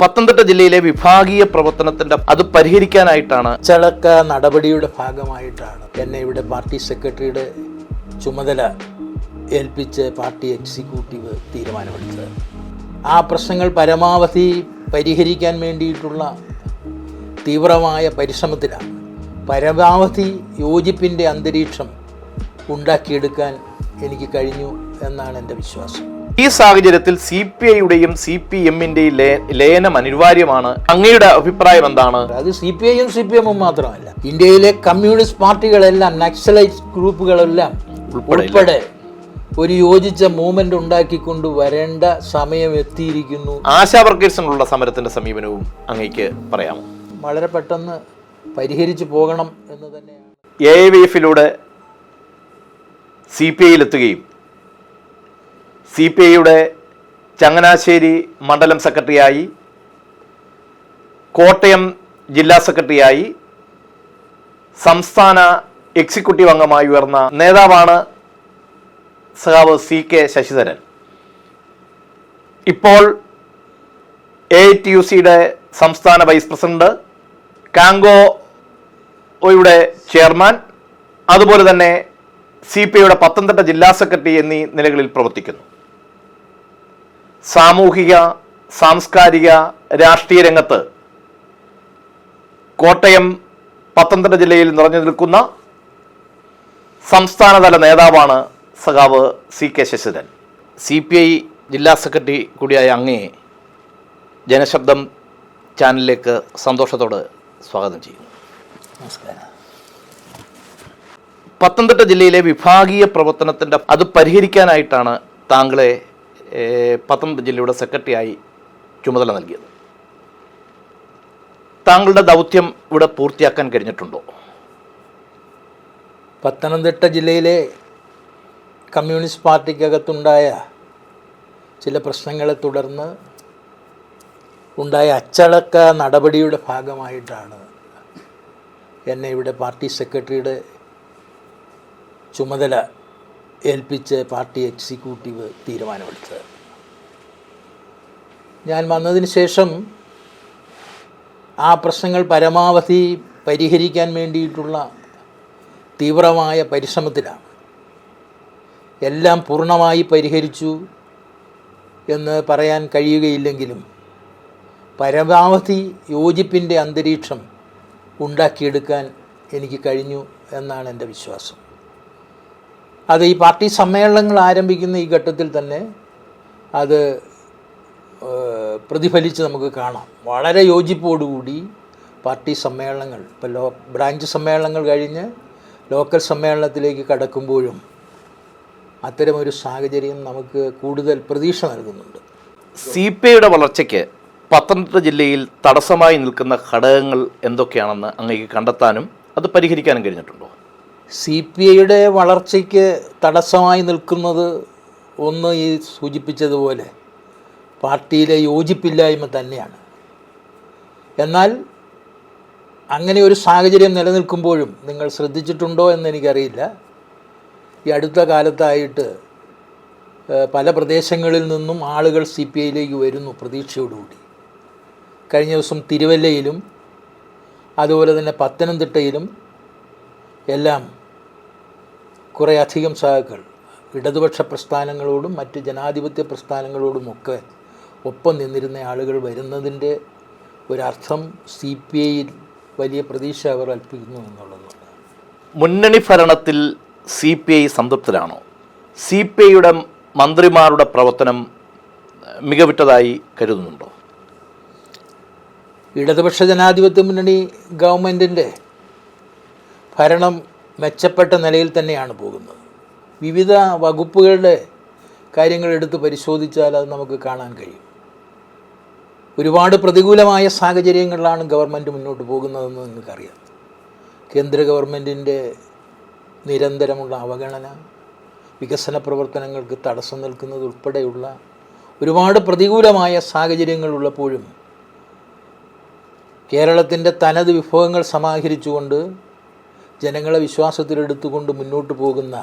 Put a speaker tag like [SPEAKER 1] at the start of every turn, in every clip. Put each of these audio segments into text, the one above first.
[SPEAKER 1] പത്തനംതിട്ട ജില്ലയിലെ വിഭാഗീയ പ്രവർത്തനത്തിന്റെ അത് പരിഹരിക്കാനായിട്ടാണ്
[SPEAKER 2] ചിലക്ക നടപടിയുടെ ഭാഗമായിട്ടാണ് എന്നെ ഇവിടെ പാർട്ടി സെക്രട്ടറിയുടെ ചുമതല ഏൽപ്പിച്ച് പാർട്ടി എക്സിക്യൂട്ടീവ് തീരുമാനമെടുത്തത്. ആ പ്രശ്നങ്ങൾ പരമാവധി പരിഹരിക്കാൻ വേണ്ടിയിട്ടുള്ള തീവ്രമായ പരിശ്രമത്തിലാണ് പരമാവധി യോജിപ്പിന്റെ അന്തരീക്ഷം ഉണ്ടാക്കിയെടുക്കാൻ എനിക്ക് കഴിഞ്ഞു എന്നാണ് എന്റെ വിശ്വാസം.
[SPEAKER 1] ഈ സാഹചര്യത്തിൽ സി പി ഐയുടെയും സി പി എമ്മിന്റെയും ലയനം അനിവാര്യമാണ്. അങ്ങയുടെ അഭിപ്രായം എന്താണ്?
[SPEAKER 2] അത് സി പി ഐയും സി പി എമ്മും മാത്രമല്ല. ഇന്ത്യയിലെ കമ്മ്യൂണിസ്റ്റ് പാർട്ടികളെല്ലാം നക്സലൈറ്റ് ഗ്രൂപ്പുകളെല്ലാം
[SPEAKER 1] ഉൾപ്പെടെ
[SPEAKER 2] ഒരു യോജിച്ച മൂവ്മെന്റ് ഉണ്ടാക്കിക്കൊണ്ട് വരേണ്ട സമയം എത്തിയിരിക്കുന്നു.
[SPEAKER 1] ആശാ വർക്കേഴ്സിനുള്ള സമരത്തിന്റെ സമീപനവും അങ്ങേക്ക് പറയാം
[SPEAKER 2] വളരെ പെട്ടെന്ന് പരിഹരിച്ചു പോകണം എന്ന് തന്നെയാണ്.
[SPEAKER 1] എ വി എഫിലൂടെ സി പി ഐയിലെത്തുകയും സി പി ഐയുടെ ചങ്ങനാശ്ശേരി മണ്ഡലം സെക്രട്ടറിയായി കോട്ടയം ജില്ലാ സെക്രട്ടറിയായി സംസ്ഥാന എക്സിക്യൂട്ടീവ് അംഗമായി ഉയർന്ന നേതാവാണ് സഖാവ് സി കെ ശശിധരൻ. ഇപ്പോൾ എ ടി യു സിയുടെ സംസ്ഥാന വൈസ് പ്രസിഡന്റ് കാങ്കോയുടെ ചെയർമാൻ അതുപോലെ തന്നെ സി പി ഐയുടെ പത്തനംതിട്ട ജില്ലാ സെക്രട്ടറി എന്നീ നിലകളിൽ പ്രവർത്തിക്കുന്നു. സാമൂഹിക സാംസ്കാരിക രാഷ്ട്രീയ രംഗത്ത് കോട്ടയം പത്തനംതിട്ട ജില്ലയിൽ നിറഞ്ഞു നിൽക്കുന്ന സംസ്ഥാനതല നേതാവാണ് സഖാവ് C K Sasidharan. C P I ജില്ലാ സെക്രട്ടറി കൂടിയായ അങ്ങയെ ജനശബ്ദം ചാനലിലേക്ക് സന്തോഷത്തോടെ സ്വാഗതം ചെയ്യുന്നു.
[SPEAKER 2] നമസ്കാരം.
[SPEAKER 1] പത്തനംതിട്ട ജില്ലയിലെ വിഭാഗീയ പ്രവർത്തനത്തിന്റെ അത് പരിഹരിക്കാനായിട്ടാണ് താങ്കളെ പത്തനംതിട്ട ജില്ലയുടെ സെക്രട്ടറിയായി ചുമതല നൽകിയത്. താങ്കളുടെ ദൗത്യം ഇവിടെ പൂർത്തിയാക്കാൻ കഴിഞ്ഞിട്ടുണ്ടോ?
[SPEAKER 2] പത്തനംതിട്ട ജില്ലയിലെ കമ്മ്യൂണിസ്റ്റ് പാർട്ടിക്കകത്തുണ്ടായ ചില പ്രശ്നങ്ങളെ തുടർന്ന് ഉണ്ടായ അച്ചടക്ക നടപടിയുടെ ഭാഗമായിട്ടാണ് എന്നെ ഇവിടെ പാർട്ടി സെക്രട്ടറിയുടെ ചുമതല ഏൽപ്പിച്ച് പാർട്ടി എക്സിക്യൂട്ടീവ് തീരുമാനമെടുത്തത്. ഞാൻ വന്നതിന് ശേഷം ആ പ്രശ്നങ്ങൾ പരമാവധി പരിഹരിക്കാൻ വേണ്ടിയിട്ടുള്ള തീവ്രമായ പരിശ്രമത്തിലാണ്. എല്ലാം പൂർണമായി പരിഹരിച്ചു എന്ന് പറയാൻ കഴിയുകയില്ലെങ്കിലും പരമാവധി യോജിപ്പിന്റെ അന്തരീക്ഷം ഉണ്ടാക്കിയെടുക്കാൻ എനിക്ക് കഴിഞ്ഞു എന്നാണ് എന്റെ വിശ്വാസം. അത് ഈ പാർട്ടി സമ്മേളനങ്ങൾ ആരംഭിക്കുന്ന ഈ ഘട്ടത്തിൽ തന്നെ അത് പ്രതിഫലിച്ച് നമുക്ക് കാണാം. വളരെ യോജിപ്പോടുകൂടി പാർട്ടി സമ്മേളനങ്ങൾ ഇപ്പോൾ ലോ ബ്രാഞ്ച് സമ്മേളനങ്ങൾ കഴിഞ്ഞ് ലോക്കൽ സമ്മേളനത്തിലേക്ക് കടക്കുമ്പോഴും അത്തരമൊരു സാഹചര്യം നമുക്ക് കൂടുതൽ പ്രതീക്ഷ നൽകുന്നുണ്ട്.
[SPEAKER 1] സി പി ഐയുടെ വളർച്ചയ്ക്ക് പത്തനംതിട്ട ജില്ലയിൽ തടസ്സമായി നിൽക്കുന്ന ഘടകങ്ങൾ എന്തൊക്കെയാണെന്ന് അങ്ങേക്ക് കണ്ടെത്താനും അത് പരിഹരിക്കാനും കഴിഞ്ഞിട്ടുണ്ടോ?
[SPEAKER 2] സി പി ഐയുടെ വളർച്ചയ്ക്ക് തടസ്സമായി നിൽക്കുന്നത് ഒന്ന് ഈ സൂചിപ്പിച്ചതുപോലെ പാർട്ടിയിലെ യോജിപ്പില്ലായ്മ തന്നെയാണ്. എന്നാൽ അങ്ങനെ ഒരു സാഹചര്യം നിലനിൽക്കുമ്പോഴും നിങ്ങൾ ശ്രദ്ധിച്ചിട്ടുണ്ടോ എന്ന് എനിക്കറിയില്ല ഈ അടുത്ത കാലത്തായിട്ട് പല പ്രദേശങ്ങളിൽ നിന്നും ആളുകൾ സി പി ഐയിലേക്ക് വരുന്നു പ്രതീക്ഷയോടുകൂടി. കഴിഞ്ഞ ദിവസം തിരുവല്ലയിലും അതുപോലെ തന്നെ പത്തനംതിട്ടയിലും എല്ലാം കുറേ അധികം സഹാക്കൾ ഇടതുപക്ഷ പ്രസ്ഥാനങ്ങളോടും മറ്റ് ജനാധിപത്യ പ്രസ്ഥാനങ്ങളോടുമൊക്കെ ഒപ്പം നിന്നിരുന്ന ആളുകൾ വരുന്നതിന്റെ ഒരർത്ഥം സി പി ഐയിൽ വലിയ പ്രതീക്ഷ അവർ അൽപ്പിക്കുന്നു എന്നുള്ളതാണ്.
[SPEAKER 1] മുന്നണി ഭരണത്തിൽ സി പി ഐ സംതൃപ്തരാണോ? സി പി ഐയുടെ മന്ത്രിമാരുടെ പ്രവർത്തനം മികവിട്ടതായി കരുതുന്നുണ്ടോ?
[SPEAKER 2] ഇടതുപക്ഷ ജനാധിപത്യ മുന്നണി ഗവൺമെന്റിന്റെ ഭരണം മെച്ചപ്പെട്ട നിലയിൽ തന്നെയാണ് പോകുന്നത്. വിവിധ വകുപ്പുകളുടെ കാര്യങ്ങൾ എടുത്ത് പരിശോധിച്ചാൽ അത് നമുക്ക് കാണാൻ കഴിയും. ഒരുപാട് പ്രതികൂലമായ സാഹചര്യങ്ങളിലാണ് ഗവൺമെന്റ് മുന്നോട്ട് പോകുന്നതെന്ന് നിങ്ങൾക്കറിയാം. കേന്ദ്ര ഗവൺമെന്റിന്റെ നിരന്തരമുള്ള അവഗണന വികസന പ്രവർത്തനങ്ങൾക്ക് തടസ്സം നിൽക്കുന്നത് ഉൾപ്പെടെയുള്ള ഒരുപാട് പ്രതികൂലമായ സാഹചര്യങ്ങളുള്ളപ്പോഴും കേരളത്തിന്റെ തനത് വിഭവങ്ങൾ സമാഹരിച്ചുകൊണ്ട് ജനങ്ങളെ വിശ്വാസത്തിലെടുത്തുകൊണ്ട് മുന്നോട്ട് പോകുന്ന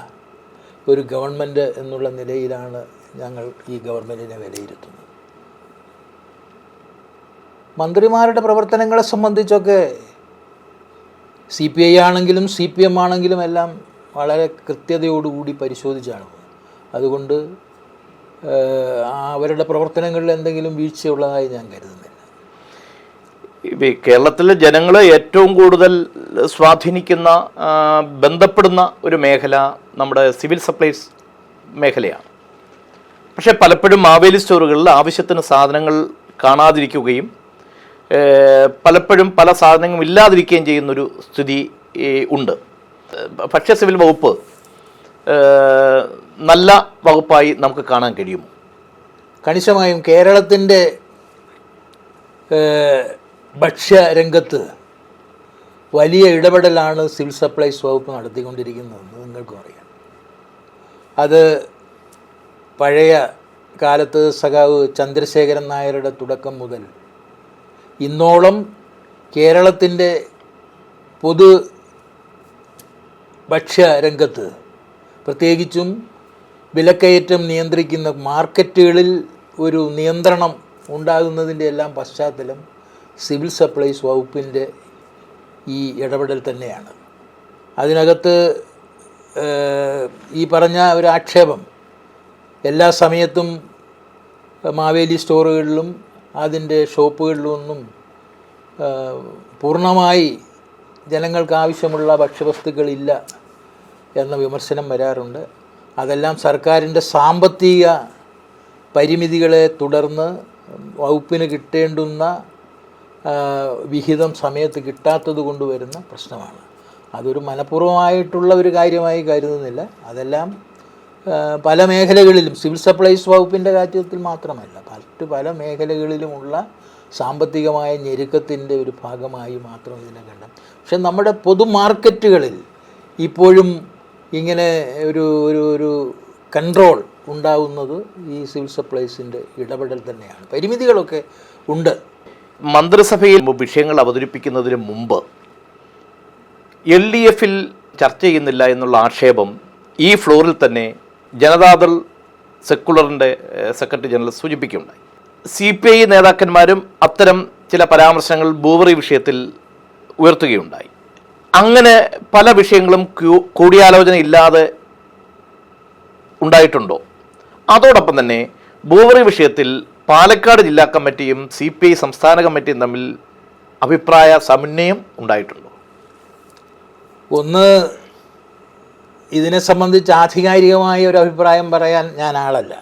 [SPEAKER 2] ഒരു ഗവൺമെന്റ് എന്നുള്ള നിലയിലാണ് ഞങ്ങൾ ഈ ഗവൺമെന്റിനെ വിലയിരുത്തുന്നത്. മന്ത്രിമാരുടെ പ്രവർത്തനങ്ങളെ സംബന്ധിച്ചൊക്കെ സി പി ഐ ആണെങ്കിലും സി പി എം ആണെങ്കിലും എല്ലാം വളരെ കൃത്യതയോടുകൂടി പരിശോധിച്ചാണ് അതുകൊണ്ട് അവരുടെ പ്രവർത്തനങ്ങളിൽ എന്തെങ്കിലും വീഴ്ചയുള്ളതായി ഞാൻ കരുതുന്നില്ല.
[SPEAKER 1] കേരളത്തിലെ ജനങ്ങളെ ഏറ്റവും കൂടുതൽ സ്വാധീനിക്കുന്ന ബന്ധപ്പെടുന്ന ഒരു മേഖല നമ്മുടെ സിവിൽ സപ്ലൈസ് മേഖലയാണ്. പക്ഷേ പലപ്പോഴും മാവേലി സ്റ്റോറുകളിൽ ആവശ്യത്തിന് സാധനങ്ങൾ കാണാതിരിക്കുകയും പലപ്പോഴും പല സാധനങ്ങളും ഇല്ലാതിരിക്കുകയും ചെയ്യുന്നൊരു സ്ഥിതി ഉണ്ട്. ഭക്ഷ്യ സിവിൽ വകുപ്പ് നല്ല വകുപ്പായി നമുക്ക് കാണാൻ കഴിയുമോ?
[SPEAKER 2] കണിശമായും കേരളത്തിന്റെ ഭക്ഷ്യരംഗത്ത് വലിയ ഇടപെടലാണ് സിവിൽ സപ്ലൈസ് വകുപ്പ് നടത്തിക്കൊണ്ടിരിക്കുന്നതെന്ന് നിങ്ങൾക്കും അറിയാം. അത് പഴയ കാലത്ത് സഖാവ് ചന്ദ്രശേഖരൻ നായരുടെ തുടക്കം മുതൽ ഇന്നോളം കേരളത്തിന്റെ പൊതു ഭക്ഷ്യരംഗത്ത് പ്രത്യേകിച്ചും വിലക്കയറ്റം നിയന്ത്രിക്കുന്ന മാർക്കറ്റുകളിൽ ഒരു നിയന്ത്രണം ഉണ്ടാകുന്നതിന്റെ എല്ലാം പശ്ചാത്തലം സിവിൽ സപ്ലൈസ് വകുപ്പിന്റെ ഈ ഇടപെടൽ തന്നെയാണ്. അതിനകത്ത് ഈ പറഞ്ഞ ഒരു ആക്ഷേപം എല്ലാ സമയത്തും മാവേലി സ്റ്റോറുകളിലും അതിന്റെ ഷോപ്പുകളിലൊന്നും പൂർണമായി ജനങ്ങൾക്ക് ആവശ്യമുള്ള ഭക്ഷ്യവസ്തുക്കളില്ല എന്ന വിമർശനം വരാറുണ്ട്. അതെല്ലാം സർക്കാരിന്റെ സാമ്പത്തിക പരിമിതികളെ തുടർന്ന് വകുപ്പിന് കിട്ടേണ്ടുന്ന വിഹിതം സമയത്ത് കിട്ടാത്തത് കൊണ്ട് വരുന്ന പ്രശ്നമാണ്. അതൊരു മനഃപൂർവമായിട്ടുള്ള ഒരു കാര്യമായി കരുതുന്നില്ല. അതെല്ലാം പല മേഖലകളിലും സിവിൽ സപ്ലൈസ് വകുപ്പിന്റെ കാര്യത്തിൽ മാത്രമല്ല മറ്റ് പല മേഖലകളിലുമുള്ള സാമ്പത്തികമായ ഞെരുക്കത്തിന്റെ ഒരു ഭാഗമായി മാത്രം ഇതിനെ കണ്ട പക്ഷെ നമ്മുടെ പൊതു മാർക്കറ്റുകളിൽ ഇപ്പോഴും ഇങ്ങനെ ഒരു ഒരു ഒരു കൺട്രോൾ ഉണ്ടാവുന്നത് ഈ സിവിൽ സപ്ലൈസിന്റെ ഇടപെടൽ തന്നെയാണ്. പരിമിതികളൊക്കെ ഉണ്ട്.
[SPEAKER 1] മന്ത്രിസഭയിൽ വിഷയങ്ങൾ അവതരിപ്പിക്കുന്നതിന് മുമ്പ് എൽ ഡി എഫിൽ ചർച്ച ചെയ്യുന്നില്ല എന്നുള്ള ആക്ഷേപം ഈ ഫ്ലോറിൽ തന്നെ ജനതാദൾ സെക്കുലറിന്റെ സെക്രട്ടറി ജനറൽ സൂചിപ്പിക്കുകയുണ്ടായി സി പി ഐ നേതാക്കന്മാരും അത്തരം ചില പരാമർശങ്ങൾ ബൂവറി വിഷയത്തിൽ ഉയർത്തുകയുണ്ടായി. അങ്ങനെ പല വിഷയങ്ങളും കൂടിയാലോചന ഇല്ലാതെ ഉണ്ടായിട്ടുണ്ടോ? അതോടൊപ്പം തന്നെ ബൂവറി വിഷയത്തിൽ പാലക്കാട് ജില്ലാ കമ്മിറ്റിയും സി പി ഐ സംസ്ഥാന കമ്മിറ്റിയും തമ്മിൽ അഭിപ്രായ സമന്വയം ഉണ്ടായിട്ടുണ്ടോ?
[SPEAKER 2] ഒന്ന് ഇതിനെ സംബന്ധിച്ച് ആധികാരികമായ ഒരു അഭിപ്രായം പറയാൻ ഞാൻ ആളല്ല.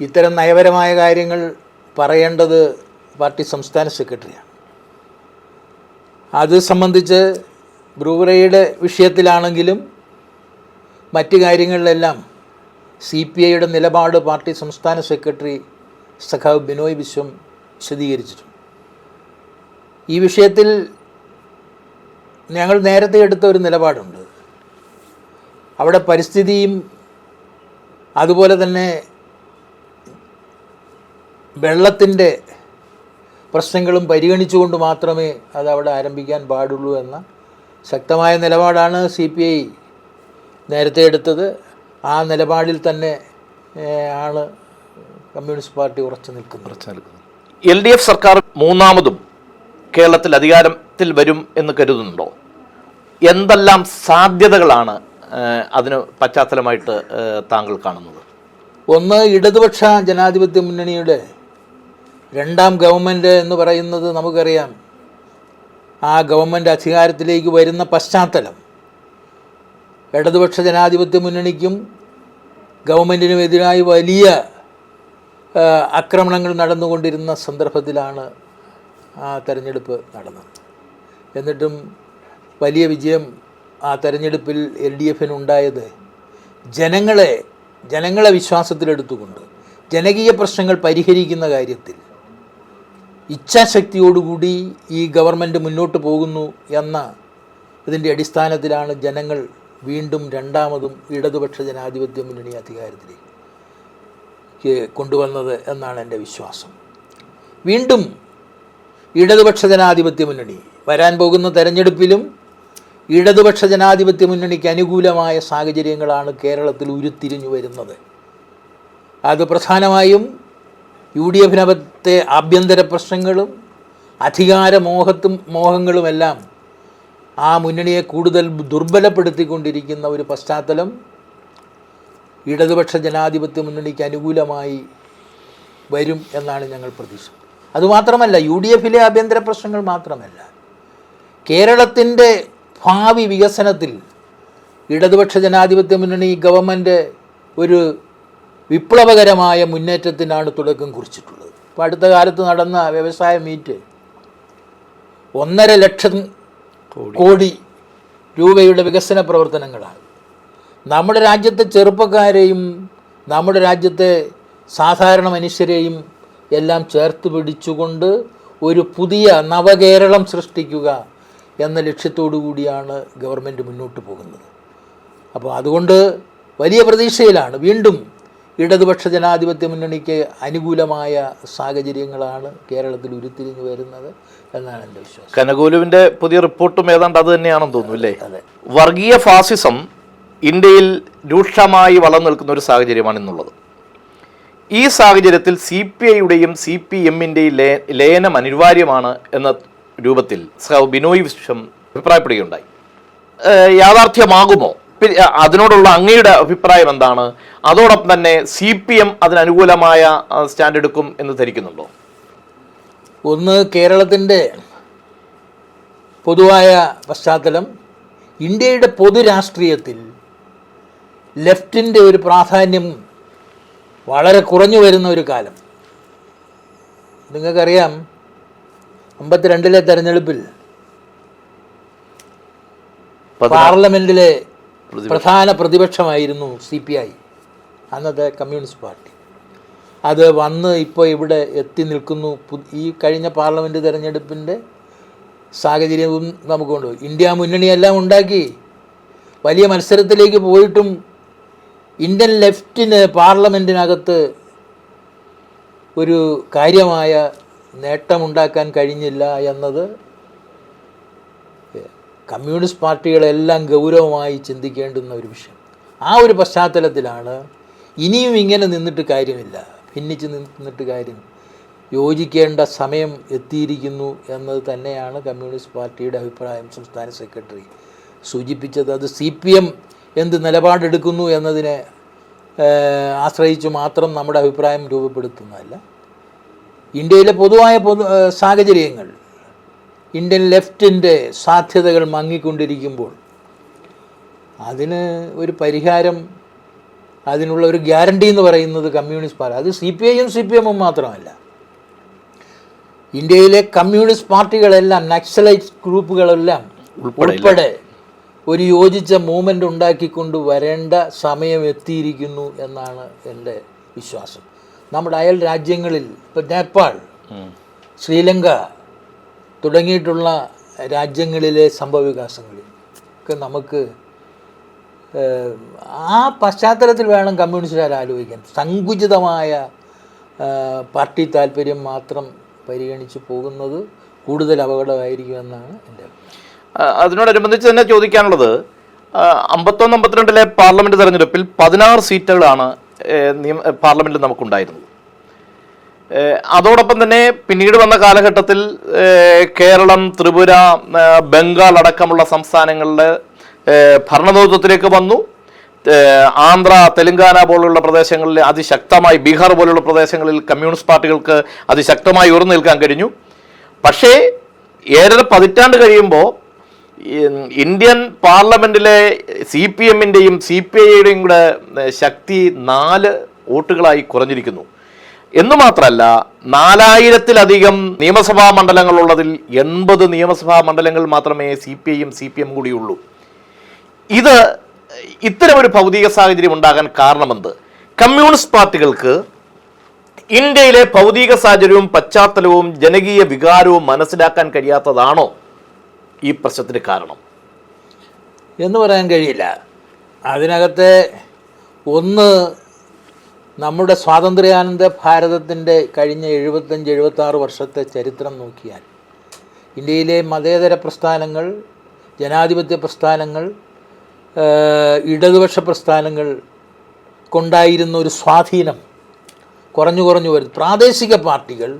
[SPEAKER 2] ഇത്തരം നയപരമായ കാര്യങ്ങൾ പറയേണ്ടത് പാർട്ടി സംസ്ഥാന സെക്രട്ടറിയാണ്. അത് സംബന്ധിച്ച് ബ്രൂവറയുടെ വിഷയത്തിലാണെങ്കിലും മറ്റ് കാര്യങ്ങളിലെല്ലാം സി പി ഐയുടെ നിലപാട് പാർട്ടി സംസ്ഥാന സെക്രട്ടറി സഖാവ് ബിനോയ് വിശ്വം വിശദീകരിച്ചിട്ടുണ്ട്. ഈ വിഷയത്തിൽ ഞങ്ങൾ നേരത്തെ എടുത്ത ഒരു നിലപാടുണ്ട്. അവിടെ പരിസ്ഥിതിയും അതുപോലെ തന്നെ വെള്ളത്തിന്റെ പ്രശ്നങ്ങളും പരിഗണിച്ചുകൊണ്ട് മാത്രമേ അത് അവിടെ ആരംഭിക്കാൻ പാടുള്ളൂ എന്ന ശക്തമായ നിലപാടാണ് സി പി ഐ നേരത്തെ എടുത്തത്. ആ നിലപാടിൽ തന്നെ ആണ് കമ്മ്യൂണിസ്റ്റ് പാർട്ടി ഉറച്ചു നിൽക്കുന്നു.
[SPEAKER 1] എൽ ഡി എഫ് സർക്കാർ മൂന്നാമതും കേരളത്തിൽ അധികാരത്തിൽ വരും എന്ന് കരുതുന്നുണ്ടോ? എന്തെല്ലാം സാധ്യതകളാണ് അതിന് പശ്ചാത്തലമായിട്ട് താങ്കൾ കാണുന്നത്?
[SPEAKER 2] ഒന്ന് ഇടതുപക്ഷ ജനാധിപത്യ മുന്നണിയുടെ രണ്ടാം ഗവൺമെന്റ് എന്ന് പറയുന്നത് നമുക്കറിയാം. ആ ഗവൺമെന്റ് അധികാരത്തിലേക്ക് വരുന്ന പശ്ചാത്തലം. ഇടതുപക്ഷ ജനാധിപത്യ മുന്നണിക്കും ഗവൺമെന്റിനുമെതിരായി വലിയ ആക്രമണങ്ങൾ നടന്നുകൊണ്ടിരുന്ന സന്ദർഭത്തിലാണ് ആ തെരഞ്ഞെടുപ്പ് നടന്നത്. എന്നിട്ടും വലിയ വിജയം ആ തെരഞ്ഞെടുപ്പിൽ എൽ ഡി എഫിനുണ്ടായത് ജനങ്ങളെ ജനങ്ങളെ വിശ്വാസത്തിലെടുത്തുകൊണ്ട് ജനകീയ പ്രശ്നങ്ങൾ പരിഹരിക്കുന്ന കാര്യത്തിൽ ഇച്ഛാശക്തിയോടുകൂടി ഈ ഗവൺമെന്റ് മുന്നോട്ട് പോകുന്നു എന്ന ഇതിന്റെ അടിസ്ഥാനത്തിലാണ് ജനങ്ങൾ വീണ്ടും രണ്ടാമതും ഇടതുപക്ഷ ജനാധിപത്യ മുന്നണി അധികാരത്തിലേക്ക് ക്ക് കൊണ്ടുവന്നത് എന്നാണ് എന്റെ വിശ്വാസം. വീണ്ടും ഇടതുപക്ഷ ജനാധിപത്യ മുന്നണി വരാൻ പോകുന്ന തെരഞ്ഞെടുപ്പിലും ഇടതുപക്ഷ ജനാധിപത്യ മുന്നണിക്ക് അനുകൂലമായ സാഹചര്യങ്ങളാണ് കേരളത്തിൽ ഉരുത്തിരിഞ്ഞു വരുന്നത്. അത് പ്രധാനമായും യു ഡി എഫിനകത്തെ ആഭ്യന്തര പ്രശ്നങ്ങളും അധികാരമോഹത്തും മോഹങ്ങളുമെല്ലാം ആ മുന്നണിയെ കൂടുതൽ ദുർബലപ്പെടുത്തിക്കൊണ്ടിരിക്കുന്ന ഒരു പശ്ചാത്തലം ഇടതുപക്ഷ ജനാധിപത്യ മുന്നണിക്ക് അനുകൂലമായി വരും എന്നാണ് ഞങ്ങൾ പ്രതീക്ഷ അതുമാത്രമല്ല യു ഡി എഫിലെ ആഭ്യന്തര പ്രശ്നങ്ങൾ മാത്രമല്ല കേരളത്തിന്റെ ഭാവി വികസനത്തിൽ ഇടതുപക്ഷ ജനാധിപത്യ മുന്നണി ഗവൺമെന്റ് ഒരു വിപ്ലവകരമായ മുന്നേറ്റത്തിനാണ് തുടക്കം കുറിച്ചിട്ടുള്ളത്. ഇപ്പോൾ അടുത്ത കാലത്ത് നടന്ന വ്യവസായ മീറ്റ് ഒന്നര ലക്ഷം കോടി രൂപയുടെ വികസന പ്രവർത്തനങ്ങളാണ്. നമ്മുടെ രാജ്യത്തെ ചെറുപ്പക്കാരെയും നമ്മുടെ രാജ്യത്തെ സാധാരണ മനുഷ്യരെയും എല്ലാം ചേർത്ത് പിടിച്ചുകൊണ്ട് ഒരു പുതിയ നവകേരളം സൃഷ്ടിക്കുക എന്ന ലക്ഷ്യത്തോടു കൂടിയാണ് ഗവൺമെന്റ് മുന്നോട്ട് പോകുന്നത്. അപ്പോൾ അതുകൊണ്ട് വലിയ പ്രതീക്ഷയിലാണ്. വീണ്ടും ഇടതുപക്ഷ ജനാധിപത്യ മുന്നണിക്ക് അനുകൂലമായ സാഹചര്യങ്ങളാണ് കേരളത്തിൽ ഉരുത്തിരിഞ്ഞു വരുന്നത് എന്നാണ് എന്റെ വിശ്വാസം.
[SPEAKER 1] കനകോലുവിന്റെ പുതിയ റിപ്പോർട്ടും ഏതാണ്ട് അത് തന്നെയാണെന്ന് തോന്നുന്നു അല്ലേ? വർഗീയ ഫാസിസം ഇന്ത്യയിൽ രൂക്ഷമായി വളർന്നു നിൽക്കുന്ന ഒരു സാഹചര്യമാണ് ഇന്നുള്ളത്. ഈ സാഹചര്യത്തിൽ സി പി ഐയുടെയും സി പി എമ്മിന്റെയും ലേ ലയനം അനിവാര്യമാണ് എന്ന രൂപത്തിൽ സഹ ബിനോയ് വിശ്വം അഭിപ്രായപ്പെടുകയുണ്ടായി. യാഥാർത്ഥ്യമാകുമോ? അതിനോടുള്ള അങ്ങയുടെ അഭിപ്രായം എന്താണ്? അതോടൊപ്പം തന്നെ സി പി എം അതിനനുകൂലമായ സ്റ്റാൻഡ് എടുക്കും എന്ന് ധരിക്കുന്നുണ്ടോ?
[SPEAKER 2] ഒന്ന് കേരളത്തിന്റെ പൊതുവായ പശ്ചാത്തലം ഇന്ത്യയുടെ പൊതു രാഷ്ട്രീയത്തിൽ ലെഫ്റ്റിന്റെ ഒരു പ്രാധാന്യം വളരെ കുറഞ്ഞു വരുന്ന ഒരു കാലം. നിങ്ങൾക്കറിയാം അമ്പത്തിരണ്ടിലെ തെരഞ്ഞെടുപ്പിൽ പാർലമെന്റിലെ പ്രധാന പ്രതിപക്ഷമായിരുന്നു സി പി ഐ അന്നത്തെ കമ്മ്യൂണിസ്റ്റ് പാർട്ടി. അത് വന്ന് ഇപ്പോൾ ഇവിടെ എത്തി നിൽക്കുന്നു. ഈ കഴിഞ്ഞ പാർലമെന്റ് തെരഞ്ഞെടുപ്പിന്റെ സാഹചര്യവും നമുക്ക് കൊണ്ടുപോയി. ഇന്ത്യ മുന്നണിയെല്ലാം ഉണ്ടാക്കി. വലിയ മത്സരത്തിലേക്ക് പോയിട്ടും ഇന്ത്യൻ ലെഫ്റ്റിന് പാർലമെന്റിനകത്ത് ഒരു കാര്യമായ നേട്ടമുണ്ടാക്കാൻ കഴിഞ്ഞില്ല എന്നത് കമ്മ്യൂണിസ്റ്റ് പാർട്ടികളെല്ലാം ഗൗരവമായി ചിന്തിക്കേണ്ടുന്ന ഒരു വിഷയം. ആ ഒരു പശ്ചാത്തലത്തിലാണ് ഇനിയും ഇങ്ങനെ നിന്നിട്ട് കാര്യമില്ല. ഭിന്നിച്ച് നിന്നിട്ട് കാര്യം യോജിക്കേണ്ട സമയം എത്തിയിരിക്കുന്നു എന്നത് തന്നെയാണ് കമ്മ്യൂണിസ്റ്റ് പാർട്ടിയുടെ അഭിപ്രായം സംസ്ഥാന സെക്രട്ടറി സൂചിപ്പിച്ചത്. അത് സി പി എം എന്ത് നിലപാടെടുക്കുന്നു എന്നതിനെ ആശ്രയിച്ച് മാത്രം നമ്മുടെ അഭിപ്രായം രൂപപ്പെടുത്തുന്നതല്ല. ഇന്ത്യയിലെ പൊതുവായ പൊതു സാഹചര്യങ്ങൾ ഇന്ത്യൻ ലെഫ്റ്റിന്റെ സാധ്യതകൾ മങ്ങിക്കൊണ്ടിരിക്കുമ്പോൾ അതിന് ഒരു പരിഹാരം അതിനുള്ള ഒരു ഗ്യാരണ്ടി എന്ന് പറയുന്നത് കമ്മ്യൂണിസ്റ്റ് പാർട്ടി. അത് സി പി ഐയും സി പി എമ്മും മാത്രമല്ല. ഇന്ത്യയിലെ കമ്മ്യൂണിസ്റ്റ് പാർട്ടികളെല്ലാം നക്സലൈറ്റ് ഗ്രൂപ്പുകളെല്ലാം
[SPEAKER 1] ഉൾപ്പെടെ
[SPEAKER 2] ഒരു യോജിച്ച മൂവ്മെന്റ് ഉണ്ടാക്കിക്കൊണ്ട് വരേണ്ട സമയം എത്തിയിരിക്കുന്നു എന്നാണ് എന്റെ വിശ്വാസം. നമ്മുടെ അയൽ രാജ്യങ്ങളിൽ ഇപ്പോൾ നേപ്പാൾ ശ്രീലങ്ക തുടങ്ങിയിട്ടുള്ള രാജ്യങ്ങളിലെ സംഭവവികാസങ്ങളിൽ ഒക്കെ നമുക്ക് ആ പശ്ചാത്തലത്തിൽ വേണം കമ്മ്യൂണിസ്റ്റുകാർ ആലോചിക്കാൻ. സങ്കുചിതമായ പാർട്ടി താല്പര്യം മാത്രം പരിഗണിച്ച് പോകുന്നത് കൂടുതൽ അപകടമായിരിക്കുമെന്നാണ് എന്റെ അഭിപ്രായം.
[SPEAKER 1] അതിനോടനുബന്ധിച്ച് തന്നെ ചോദിക്കാനുള്ളത് അമ്പത്തൊന്ന് അമ്പത്തിരണ്ടിലെ പാർലമെന്റ് തെരഞ്ഞെടുപ്പിൽ പതിനാറ് സീറ്റുകളാണ് നിയമ പാർലമെന്റിൽ നമുക്കുണ്ടായിരുന്നത്. അതോടൊപ്പം തന്നെ പിന്നീട് വന്ന കാലഘട്ടത്തിൽ കേരളം ത്രിപുര ബംഗാൾ അടക്കമുള്ള സംസ്ഥാനങ്ങളിലെ ഏ, ഭരണനേതൃത്വത്തിലേക്ക് വന്നു. ആന്ധ്ര തെലങ്കാന പോലുള്ള പ്രദേശങ്ങളിൽ അതിശക്തമായി ബീഹാർ പോലുള്ള പ്രദേശങ്ങളിൽ കമ്മ്യൂണിസ്റ്റ് പാർട്ടികൾക്ക് അതിശക്തമായി ഉയർന്നു നിൽക്കാൻ കഴിഞ്ഞു. പക്ഷേ ഏഴര പതിറ്റാണ്ട് കഴിയുമ്പോൾ ഇന്ത്യൻ പാർലമെന്റിലെ സി പി എമ്മിന്റെയും സി പി ഐയുടെയും കൂടെ ശക്തി നാല് വോട്ടുകളായി കുറഞ്ഞിരിക്കുന്നു. എന്ന് മാത്രമല്ല നാലായിരത്തിലധികം നിയമസഭാ മണ്ഡലങ്ങളുള്ളതിൽ എൺപത് നിയമസഭാ മണ്ഡലങ്ങൾ മാത്രമേ സി പി ഐയും സി പി എം കൂടിയുള്ളൂ ഇത് ഇത്തരമൊരു ഭൗതിക സാഹചര്യം ഉണ്ടാകാൻ കാരണമെന്ത്? കമ്മ്യൂണിസ്റ്റ് പാർട്ടികൾക്ക് ഇന്ത്യയിലെ ഭൗതിക സാഹചര്യവും പശ്ചാത്തലവും ജനകീയ വികാരവും മനസ്സിലാക്കാൻ കഴിയാത്തതാണോ? ഈ പ്രശ്നത്തിന് കാരണം.
[SPEAKER 2] എന്ന് പറയാൻ കഴിയില്ല. അതിനകത്തെ ഒന്ന് നമ്മുടെ സ്വാതന്ത്ര്യാനന്ദ ഭാരതത്തിന്റെ കഴിഞ്ഞ എഴുപത്തഞ്ച് എഴുപത്താറ് വർഷത്തെ ചരിത്രം നോക്കിയാൽ ഇന്ത്യയിലെ മതേതര പ്രസ്ഥാനങ്ങൾ ജനാധിപത്യ പ്രസ്ഥാനങ്ങൾ ഇടതുപക്ഷ പ്രസ്ഥാനങ്ങൾ കൊണ്ടായിരുന്ന ഒരു സ്വാധീനം കുറഞ്ഞു കുറഞ്ഞു വരും പ്രാദേശിക പാർട്ടികൾ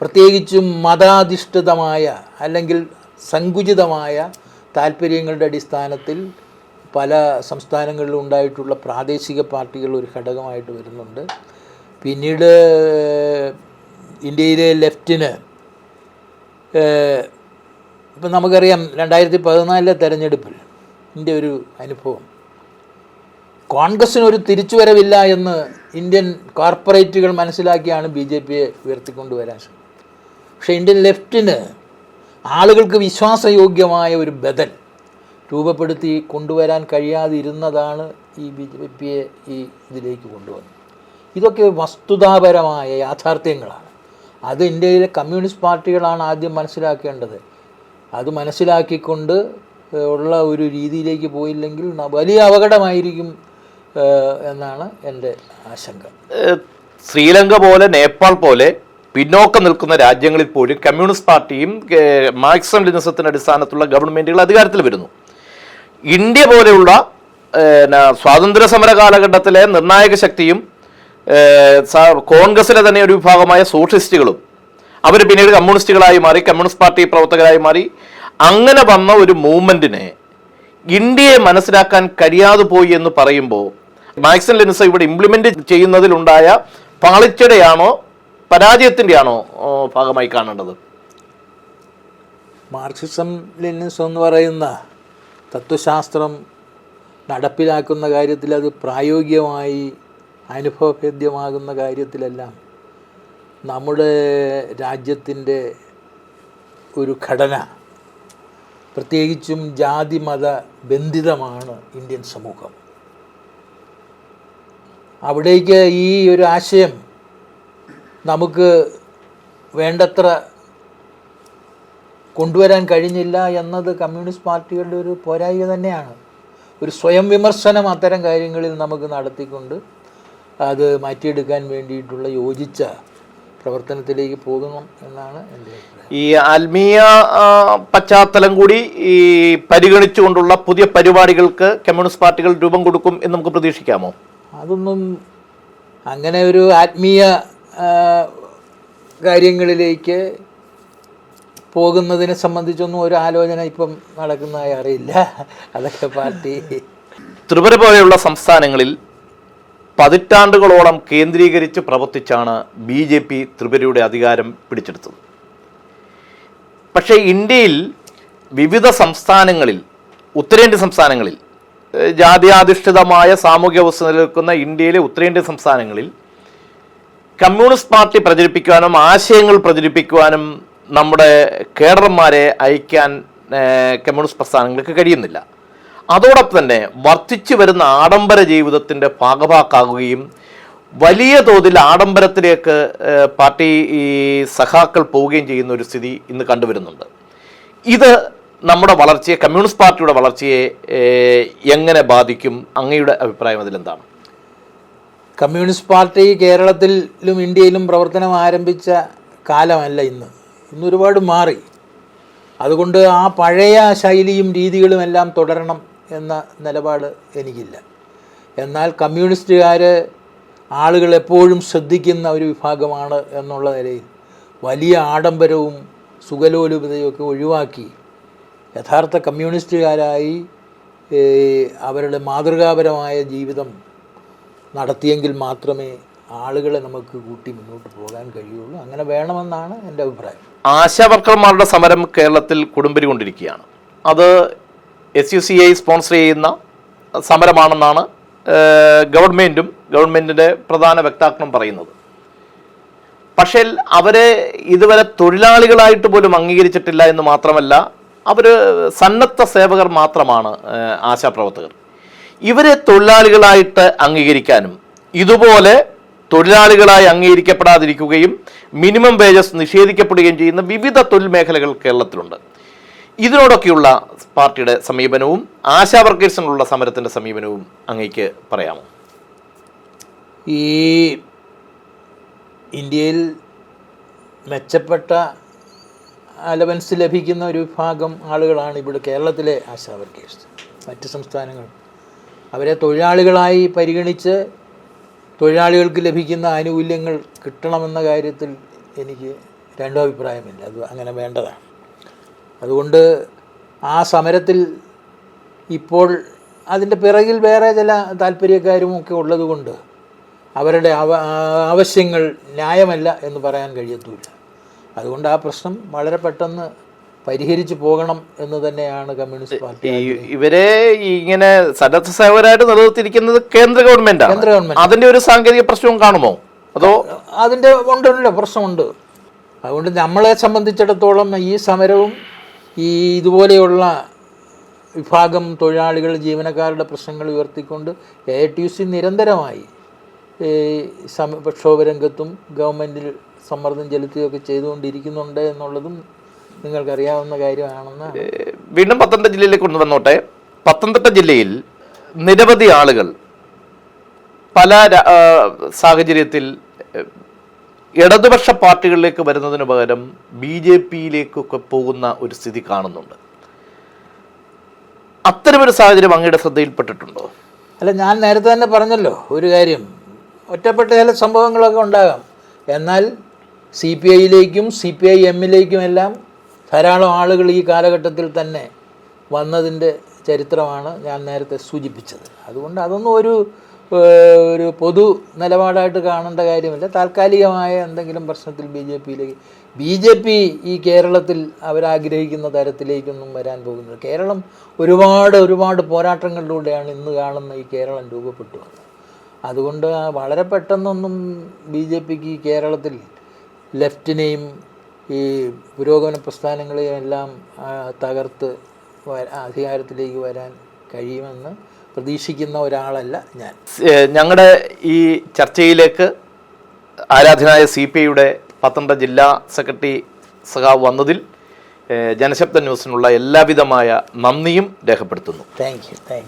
[SPEAKER 2] പ്രത്യേകിച്ചും മതാധിഷ്ഠിതമായ അല്ലെങ്കിൽ സങ്കുചിതമായ താല്പര്യങ്ങളുടെ അടിസ്ഥാനത്തിൽ പല സംസ്ഥാനങ്ങളിലും ഉണ്ടായിട്ടുള്ള പ്രാദേശിക പാർട്ടികൾ ഒരു ഘടകമായിട്ട് വരുന്നുണ്ട്. പിന്നീട് ഇന്ത്യയിലെ ലെഫ്റ്റിന് ഇപ്പം നമുക്കറിയാം രണ്ടായിരത്തി പതിനാലിലെ തെരഞ്ഞെടുപ്പിൽ എന്റെ ഒരു അനുഭവം. കോൺഗ്രസ്സിന് ഒരു തിരിച്ചുവരവില്ല എന്ന് ഇന്ത്യൻ കോർപ്പറേറ്റുകൾ മനസ്സിലാക്കിയാണ് ബി ജെ പിയെ ഉയർത്തിക്കൊണ്ടുവരാൻ പക്ഷേ ഇന്ത്യൻ ലെഫ്റ്റിന് ആളുകൾക്ക് വിശ്വാസയോഗ്യമായ ഒരു ബദൽ രൂപപ്പെടുത്തി കൊണ്ടുവരാൻ കഴിയാതിരുന്നതാണ് ഈ ബി ജെ പിയെ ഈ ഇതിലേക്ക് കൊണ്ടുവന്നത്. ഇതൊക്കെ വസ്തുതാപരമായ യാഥാർത്ഥ്യങ്ങളാണ്. അത് ഇന്ത്യയിലെ കമ്മ്യൂണിസ്റ്റ് പാർട്ടികളാണ് ആദ്യം മനസ്സിലാക്കേണ്ടത്. അത് മനസ്സിലാക്കിക്കൊണ്ട് ഉള്ള ഒരു രീതിയിലേക്ക് പോയില്ലെങ്കിൽ വലിയ അപകടമായിരിക്കും എന്നാണ് എന്റെ ആശങ്ക.
[SPEAKER 1] ശ്രീലങ്ക പോലെ നേപ്പാൾ പോലെ പിന്നോക്കം നിൽക്കുന്ന രാജ്യങ്ങളിൽ പോലും കമ്മ്യൂണിസ്റ്റ് പാർട്ടിയും മാക്സിമം മാർക്സം അടിസ്ഥാനത്തുള്ള ഗവൺമെന്റുകൾ അധികാരത്തിൽ വരുന്നു. ഇന്ത്യ പോലെയുള്ള സ്വാതന്ത്ര്യ സമര കാലഘട്ടത്തിലെ നിർണായക ശക്തിയും കോൺഗ്രസിലെ തന്നെ ഒരു വിഭാഗമായ സോഷ്യലിസ്റ്റുകളും അവർ പിന്നീട് കമ്മ്യൂണിസ്റ്റുകളായി മാറി കമ്മ്യൂണിസ്റ്റ് പാർട്ടി പ്രവർത്തകരായി മാറി. അങ്ങനെ വന്ന ഒരു മൂവ്മെന്റിനെ ഇന്ത്യയെ മനസ്സിലാക്കാൻ കഴിയാതെ പോയി എന്ന് പറയുമ്പോൾ മാക്സിൻ ലിൻസ ഇവിടെ ഇംപ്ലിമെന്റ് ചെയ്യുന്നതിലുണ്ടായ പാളിച്ചയുടെയാണോ പരാജയത്തിന്റെയാണോ ഭാഗമായി കാണേണ്ടത്?
[SPEAKER 2] മാർക്സിസം ലെനിസം എന്ന് പറയുന്ന തത്വശാസ്ത്രം നടപ്പിലാക്കുന്ന കാര്യത്തിൽ അത് പ്രായോഗികമായി അനുഭവഭേദ്യമാകുന്ന കാര്യത്തിലെല്ലാം നമ്മുടെ രാജ്യത്തിന്റെ ഒരു ഘടന പ്രത്യേകിച്ചും ജാതി മത ബന്ധിതമാണ് ഇന്ത്യൻ സമൂഹം. അവിടേക്ക് ഈ ഒരു ആശയം നമുക്ക് വേണ്ടത്ര കൊണ്ടുവരാൻ കഴിഞ്ഞില്ല എന്നത് കമ്മ്യൂണിസ്റ്റ് പാർട്ടികളുടെ ഒരു പോരായ്മ തന്നെയാണ്. ഒരു സ്വയം വിമർശനം അത്തരം കാര്യങ്ങളിൽ നമുക്ക് നടത്തിക്കൊണ്ട് അത് മാറ്റിയെടുക്കാൻ വേണ്ടിയിട്ടുള്ള യോജിച്ച പ്രവർത്തനത്തിലേക്ക് പോകണം എന്നാണ് എന്റെ
[SPEAKER 1] ഈ ആത്മീയ പശ്ചാത്തലം കൂടി ഈ പരിഗണിച്ചുകൊണ്ടുള്ള പുതിയ പരിപാടികൾക്ക് കമ്മ്യൂണിസ്റ്റ് പാർട്ടികൾ രൂപം കൊടുക്കും എന്ന് നമുക്ക് പ്രതീക്ഷിക്കാമോ?
[SPEAKER 2] അതൊന്നും അങ്ങനെ ഒരു ആത്മീയ കാര്യങ്ങളിലേക്ക് പോകുന്നതിനെ സംബന്ധിച്ചൊന്നും ഒരു ആലോചന ഇപ്പം നടക്കുന്നതായി അറിയില്ല. അതൊക്കെ പാർട്ടി
[SPEAKER 1] ത്രിപുര പോലെയുള്ള സംസ്ഥാനങ്ങളിൽ പതിറ്റാണ്ടുകളോളം കേന്ദ്രീകരിച്ച് പ്രവർത്തിച്ചാണ് ബി ജെ പി ത്രിപുരയുടെ അധികാരം പിടിച്ചെടുത്തത്. പക്ഷേ ഇന്ത്യയിൽ വിവിധ സംസ്ഥാനങ്ങളിൽ ഉത്തരേന്ത്യൻ സംസ്ഥാനങ്ങളിൽ ജാതി അധിഷ്ഠിതമായ സാമൂഹ്യ വ്യവസ്ഥ നിലനിൽക്കുന്ന ഇന്ത്യയിലെ ഉത്തരേന്ത്യൻ സംസ്ഥാനങ്ങളിൽ കമ്മ്യൂണിസ്റ്റ് പാർട്ടി പ്രചരിപ്പിക്കുവാനും ആശയങ്ങൾ പ്രചരിപ്പിക്കുവാനും നമ്മുടെ കേഡർമാരെ അയക്കാൻ കമ്മ്യൂണിസ്റ്റ് പ്രസ്ഥാനങ്ങൾക്ക് കഴിയുന്നില്ല. അതോടൊപ്പം തന്നെ വർദ്ധിച്ചു വരുന്ന ആഡംബര ജീവിതത്തിന്റെ ഭാഗഭാക്കാകുകയും വലിയ തോതിൽ ആഡംബരത്തിലേക്ക് പാർട്ടി ഈ സഖാക്കൾ പോവുകയും ചെയ്യുന്ന ഒരു സ്ഥിതി ഇന്ന് കണ്ടുവരുന്നുണ്ട്. ഇത് നമ്മുടെ വളർച്ചയെ കമ്മ്യൂണിസ്റ്റ് പാർട്ടിയുടെ വളർച്ചയെ എങ്ങനെ ബാധിക്കും അങ്ങയുടെ അഭിപ്രായം അതിലെന്താണ്?
[SPEAKER 2] കമ്മ്യൂണിസ്റ്റ് പാർട്ടി കേരളത്തിലും ഇന്ത്യയിലും പ്രവർത്തനം ആരംഭിച്ച കാലമല്ല ഇന്ന്. ഇന്ന് ഒരുപാട് മാറി. അതുകൊണ്ട് ആ പഴയ ശൈലിയും രീതികളും എല്ലാം തുടരണം എന്ന നിലപാട് എനിക്കില്ല. എന്നാൽ കമ്മ്യൂണിസ്റ്റുകാർ ആളുകൾ എപ്പോഴും ശ്രദ്ധിക്കുന്ന ഒരു വിഭാഗമാണ് എന്നുള്ള നിലയിൽ വലിയ ആഡംബരവും സുഖലോലുപതയൊക്കെ ഒഴിവാക്കി യഥാർത്ഥ കമ്മ്യൂണിസ്റ്റുകാരായി അവരുടെ മാതൃകാപരമായ ജീവിതം നടത്തിയെങ്കിൽ മാത്രമേ ആളുകളെ നമുക്ക് കൂട്ടി മുന്നോട്ട് പോകാൻ കഴിയുള്ളൂ. അങ്ങനെ വേണമെന്നാണ് എന്റെ അഭിപ്രായം.
[SPEAKER 1] ആശാവർക്കർമാരുടെ സമരം കേരളത്തിൽ കുടുംബരി കൊണ്ടിരിക്കുകയാണ് അത് S U C I sponsor ചെയ്യുന്ന സമരമാണെന്നാണ് ഗവൺമെന്റും ഗവൺമെന്റിന്റെ പ്രധാന വക്താക്കളും പറയുന്നത്. പക്ഷേ അവരെ ഇതുവരെ തൊഴിലാളികളായിട്ട് പോലും അംഗീകരിച്ചിട്ടില്ല എന്ന് മാത്രമല്ല അവർ സന്നദ്ധ സേവകർ മാത്രമാണ് ആശാപ്രവർത്തകർ. ഇവരെ തൊഴിലാളികളായിട്ട് അംഗീകരിക്കാനും ഇതുപോലെ തൊഴിലാളികളായി അംഗീകരിക്കപ്പെടാതിരിക്കുകയും മിനിമം വേജസ് നിഷേധിക്കപ്പെടുകയും ചെയ്യുന്ന വിവിധ തൊഴിൽ മേഖലകൾ കേരളത്തിലുണ്ട്. ഇതിനോടൊക്കെയുള്ള പാർട്ടിയുടെ സമീപനവും ആശാ വർക്കേഴ്സിനുള്ള സമരത്തിന്റെ സമീപനവും അങ്ങേക്ക് പറയാമോ?
[SPEAKER 2] ഈ ഇന്ത്യയിൽ മെച്ചപ്പെട്ട അലവൻസ് ലഭിക്കുന്ന ഒരു വിഭാഗം ആളുകളാണ് ഇവിടെ കേരളത്തിലെ ആശാ വർക്കേഴ്സ്. മറ്റ് സംസ്ഥാനങ്ങൾ അവരെ തൊഴിലാളികളായി പരിഗണിച്ച് തൊഴിലാളികൾക്ക് ലഭിക്കുന്ന ആനുകൂല്യങ്ങൾ കിട്ടണമെന്ന കാര്യത്തിൽ എനിക്ക് രണ്ടോ അഭിപ്രായമില്ല. അത് അങ്ങനെ വേണ്ടതാണ്. അതുകൊണ്ട് ആ സമരത്തിൽ ഇപ്പോൾ അതിന്റെ പിറകിൽ വേറെ ചില താല്പര്യക്കാരും ഒക്കെ ഉള്ളതുകൊണ്ട് അവരുടെ അവ ആവശ്യങ്ങൾ ന്യായമല്ല എന്ന് പറയാൻ കഴിയത്തുമില്ല അതുകൊണ്ട് ആ പ്രശ്നം വളരെ പെട്ടെന്ന് പരിഹരിച്ചു പോകണം എന്ന് തന്നെയാണ് കമ്മ്യൂണിസ്റ്റ് പാർട്ടി
[SPEAKER 1] ഇവരെ ഇങ്ങനെ സന്നദ്ധ സേവകരായിട്ട് നിലനിർത്തിയിരിക്കുന്നത് കേന്ദ്ര ഗവൺമെന്റാണ്.
[SPEAKER 2] കേന്ദ്ര ഗവൺമെന്റ്.
[SPEAKER 1] അതിന്റെ ഒരു സാങ്കേതിക പ്രശ്നവും കാണുമോ? അതോ
[SPEAKER 2] അതിന്റെ ഉണ്ടല്ലോ പ്രശ്നമുണ്ട്. അതുകൊണ്ട് നമ്മളെ സംബന്ധിച്ചിടത്തോളം ഈ സമരവും ഈ ഇതുപോലെയുള്ള വിഭാഗം തൊഴിലാളികൾ ജീവനക്കാരുടെ പ്രശ്നങ്ങൾ ഉയർത്തിക്കൊണ്ട് എ ടി യു സി നിരന്തരമായി സമ പ്രക്ഷോഭരംഗത്തും ഗവൺമെന്റിൽ സമ്മർദ്ദം ചെലുത്തുകയൊക്കെ ചെയ്തുകൊണ്ടിരിക്കുന്നുണ്ട് എന്നുള്ളതും നിങ്ങൾക്കറിയാവുന്ന കാര്യമാണെന്ന്
[SPEAKER 1] വീണ്ടും പത്തനംതിട്ട ജില്ലയിലേക്ക് കൊണ്ടുവന്നോട്ടെ. പത്തനംതിട്ട ജില്ലയിൽ നിരവധി ആളുകൾ പല സാഹചര്യത്തിൽ ഇടതുപക്ഷ പാർട്ടികളിലേക്ക് വരുന്നതിന് പകരം ബി ജെ പിയിലേക്കൊക്കെ പോകുന്ന ഒരു സ്ഥിതി കാണുന്നുണ്ട്. അത്തരമൊരു സാഹചര്യം അങ്ങയുടെ ശ്രദ്ധയിൽപ്പെട്ടിട്ടുണ്ടോ?
[SPEAKER 2] അല്ല ഞാൻ നേരത്തെ തന്നെ പറഞ്ഞല്ലോ ഒരു കാര്യം. ഒറ്റപ്പെട്ട ചില സംഭവങ്ങളൊക്കെ ഉണ്ടാകാം. എന്നാൽ സി പി ഐയിലേക്കും സി പി ഐ എമ്മിലേക്കും എല്ലാം ധാരാളം ആളുകൾ ഈ കാലഘട്ടത്തിൽ തന്നെ വന്നതിന്റെ ചരിത്രമാണ് ഞാൻ നേരത്തെ സൂചിപ്പിച്ചത്. അതുകൊണ്ട് അതൊന്നും ഒരു ഒരു പൊതു നിലപാടായിട്ട് കാണേണ്ട കാര്യമില്ല. താൽക്കാലികമായ എന്തെങ്കിലും പ്രശ്നത്തിൽ ബി ജെ പിയിലേക്ക് ബി ജെ പി ഈ കേരളത്തിൽ അവരാഗ്രഹിക്കുന്ന തരത്തിലേക്കൊന്നും വരാൻ പോകുന്നില്ല. കേരളം ഒരുപാട് ഒരുപാട് പോരാട്ടങ്ങളിലൂടെയാണ് ഇന്ന് കാണുന്ന ഈ കേരളം രൂപപ്പെട്ടു വന്നത്. അതുകൊണ്ട് വളരെ പെട്ടെന്നൊന്നും ബി ജെ പിക്ക് ഈ കേരളത്തിൽ ലെഫ്റ്റിനെയും ഈ പുരോഗമന പ്രസ്ഥാനങ്ങളെയെല്ലാം തകർത്ത് അധികാരത്തിലേക്ക് വരാൻ കഴിയുമെന്ന് പ്രതീക്ഷിക്കുന്ന ഒരാളല്ല ഞാൻ.
[SPEAKER 1] ഞങ്ങളുടെ ഈ ചർച്ചയിലേക്ക് ആരാധനായ സി പി ഐയുടെ പത്തനംതിട്ട ജില്ലാ സെക്രട്ടറി സഖാവ് വന്നതിൽ ജനശബ്ദ ന്യൂസിനുള്ള എല്ലാവിധമായ നന്ദിയും രേഖപ്പെടുത്തുന്നു.
[SPEAKER 2] Thank you thank you.